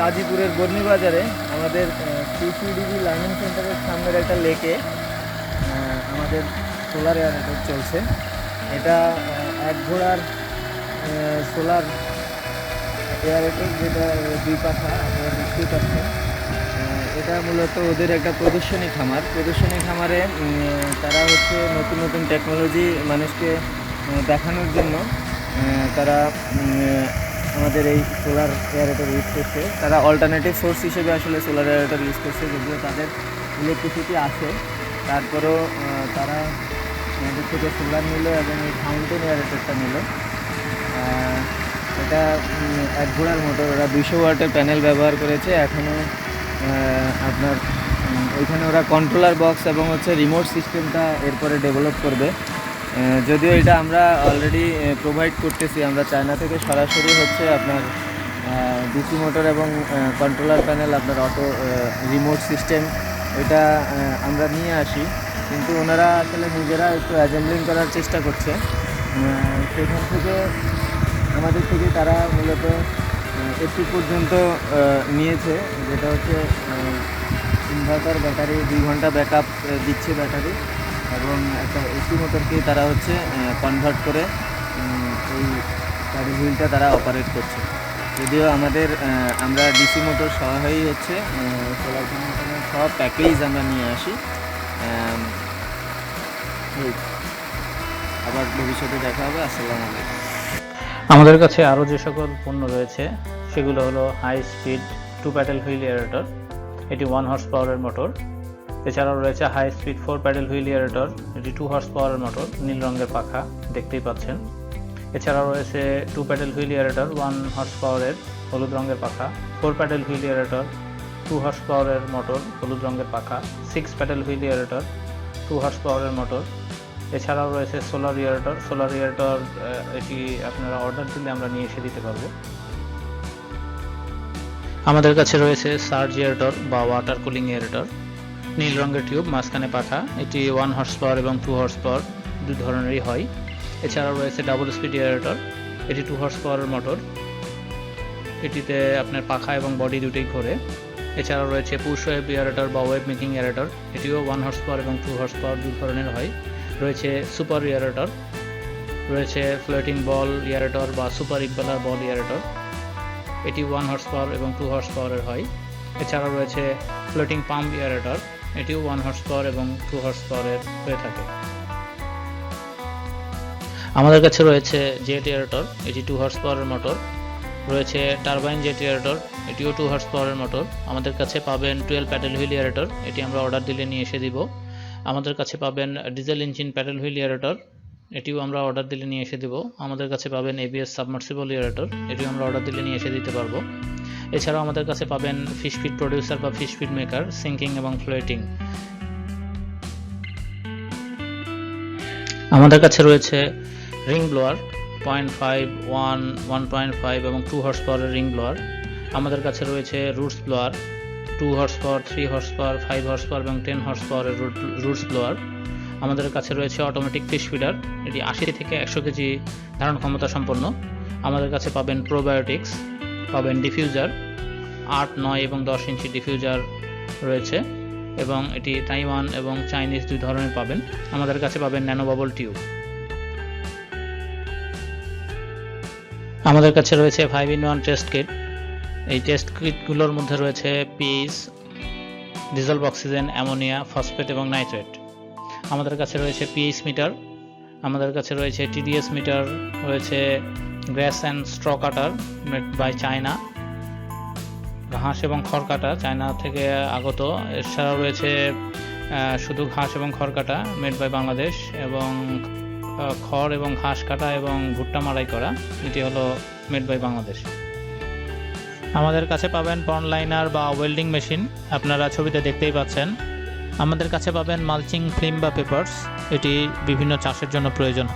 গাজীপুরের বাজারে আমাদের সিসিডিবি লার্নিং সেন্টারের সামনের একটা লেকে আমাদের সোলার এয়ারেটর চলছে। এটা এক ঘোড়ার সোলার এয়ারেটর যেটা দুই পাখা আপনারা দেখতেই পাচ্ছেন। এটা মূলত ওদের একটা প্রদর্শনী খামার। প্রদর্শনী খামারে তারা হচ্ছে নতুন নতুন টেকনোলজি মানুষকে দেখানোর জন্য তারা আমাদের এই সোলার এয়ারেটর ইউজ করছে। তারা অল্টারনেটিভ সোর্স হিসেবে আসলে সোলার এয়ারেটর ইউজ করছে, যদিও তাদের ইলেকট্রিসিটি আছে। তারপরেও তারা আমাদের থেকে সোলার নিল এবং এই ফাউন্টেন এয়ারেটরটা নিল। এটা এক ঘোড়ার মোটর ওরা দুইশো ওয়াটের প্যানেল ব্যবহার করেছে। এখনও আপনার ওইখানে ওরা কন্ট্রোলার বক্স এবং হচ্ছে রিমোট সিস্টেমটা এরপরে ডেভেলপ করবে। যদিও এটা আমরা অলরেডি প্রোভাইড করতেছি, আমরা চায়না থেকে সরাসরি হচ্ছে আপনার ডিসি মোটর এবং কন্ট্রোলার প্যানেল আপনার অটো রিমোট সিস্টেম এটা আমরা নিয়ে আসি। কিন্তু ওনারা আসলে নিজেরা একটু অ্যাসেম্বলিং করার চেষ্টা করছে। সেখান থেকে, আমাদের থেকে তারা মূলত একটু পর্যন্ত নিয়েছে। যেটা হচ্ছে ইনভার্টার ব্যাটারি দুই ঘণ্টা ব্যাকআপ দিচ্ছে ব্যাটারি এবং একটা এসি মোটরকে তারা হচ্ছে কনভার্ট করে এই গাড়ি হুইলটা তারা অপারেট করছে। যদিও আমাদের আমরা ডিসি মোটর সহই হচ্ছে সোলার প্যানেল সব প্যাকেজ আমরা নিয়ে আসি। আবার ভবিষ্যতে দেখা হবে, আসসালামু আলাইকুম। আমাদের কাছে আরও যে সকল পণ্য রয়েছে, সেগুলো হলো high speed two paddle wheel aerator এটি ওয়ান হর্স পাওয়ারের মোটর এছাড়াও রয়েছে high speed four paddle wheel aerator, এটি টু হর্স পাওয়ারের মোটর নীল রঙের পাখা, দেখতেই পাচ্ছেন। এছাড়াও রয়েছে two paddle wheel aerator one horse পাওয়ারের হলুদ রঙের পাখা four paddle wheel aerator two horse পাওয়ারের মোটর হলুদ রঙের পাখা six paddle wheel aerator two horse পাওয়ারের মোটর এছাড়াও রয়েছে সোলার ইয়ারেটর সোলার ইয়ারেটর এটি আপনারা অর্ডার দিলে আমরা নিয়ে এসে দিতে পারব। আমাদের কাছে রয়েছে সার্জ ইয়ারেটর বা ওয়াটার কুলিং ইয়ারেটর নীল রঙের টিউব, মাঝখানে পাখা। এটি ওয়ান হর্স পাওয়ার এবং টু হর্স পাওয়ার দু ধরনেরই হয়। এছাড়াও রয়েছে ডাবল স্পিড ইয়ারেটর এটি টু হর্স পাওয়ারের মোটর এটিতে আপনার পাখা এবং বডি দুটোই ঘোরে। এছাড়াও রয়েছে পুশ ওয়েব ইয়ারেটর বা ওয়েব মেকিং ইয়ারেটর এটিও ওয়ান হর্স পাওয়ার এবং টু হর্স পাওয়ার দু ধরনের হয়। রয়েছে সুপার ইয়ারেটর রয়েছে ফ্লোটিং বল ইয়ারেটর বা সুপার ইম্পেলার বল ইয়ারেটর এটি ওয়ান হর্স পাওয়ার এবং টু হর্স পাওয়ারের হয়। এছাড়াও রয়েছে ফ্লোটিং পাম্প ইয়ারেটর এটিও ওয়ান হর্স পাওয়ার এবং টু হর্স পাওয়ারের হয়ে থাকে। আমাদের কাছে রয়েছে জেট এয়ারটর এটি টু হর্স পাওয়ারের মোটর রয়েছে টারবাইন জেট এয়ারটর এটিও টু হর্স পাওয়ারের মোটর আমাদের কাছে পাবেন টুয়েলভ প্যাডেল হুইল এয়ারটর এটি আমরা অর্ডার দিলে নিয়ে এসে দিব। আমাদের কাছে পাবেন diesel engine paddle wheel aerator এটিও আমরা অর্ডার দিলে নিয়ে এসে দেবো। আমাদের কাছে পাবেন এবিএস সাবমার্সিবল ইয়ারেটর এটিও আমরা অর্ডার দিলে নিয়ে এসে দিতে পারব। এছাড়াও আমাদের কাছে পাবেন ফিশ ফিড প্রডিউসার বা ফিশ ফিড মেকার সিঙ্কিং এবং ফ্লোয়েটিং আমাদের কাছে রয়েছে ring blower point five one one point five এবং টু হর্স পাওয়ারের রিং ব্লোয়ার আমাদের কাছে রয়েছে roots blower two horse power three horse power five horse power এবং টেন হর্স পাওয়ারের রুটস ব্লোয়ার আমাদের কাছে রয়েছে অটোমেটিক ফিশ ফিডার এটি আশি থেকে একশো কেজি ধারণ ক্ষমতা সম্পন্ন। আমাদের কাছে পাবেন প্রোবায়োটিক্স পাবেন ডিফিউজার আট, নয় এবং দশ ইঞ্চি ডিফিউজার রয়েছে এবং এটি তাইওয়ান এবং চাইনিজ দুই ধরনের পাবেন। আমাদের কাছে পাবেন ন্যানো বাবল টিউব আমাদের কাছে রয়েছে five in one test kit এই টেস্ট কিটগুলোর মধ্যে রয়েছে pH dissolve oxygen ammonia phosphate এবং নাইট্রেট আমাদের কাছে রয়েছে পিএইচ মিটার আমাদের কাছে রয়েছে টিডিএস মিটার রয়েছে grass and straw cutter made by China ঘাস এবং খড় কাটা চায়না থেকে আগত। এছাড়াও রয়েছে শুধু ঘাস এবং খড় কাটা মেড বাই বাংলাদেশ এবং খড় এবং ঘাস কাটা এবং ভুট্টা মারাই করা, এটি হলো মেড বাই বাংলাদেশ আমাদের কাছে পাবেন পন লাইনার বা ওয়েল্ডিং মেশিন আপনারা ছবিতে দেখতেই পাচ্ছেন। আমাদের কাছে পাবেন মালচিং ফিল্ম বা পেপারস। এটি বিভিন্ন চাষের জন্য প্রয়োজন।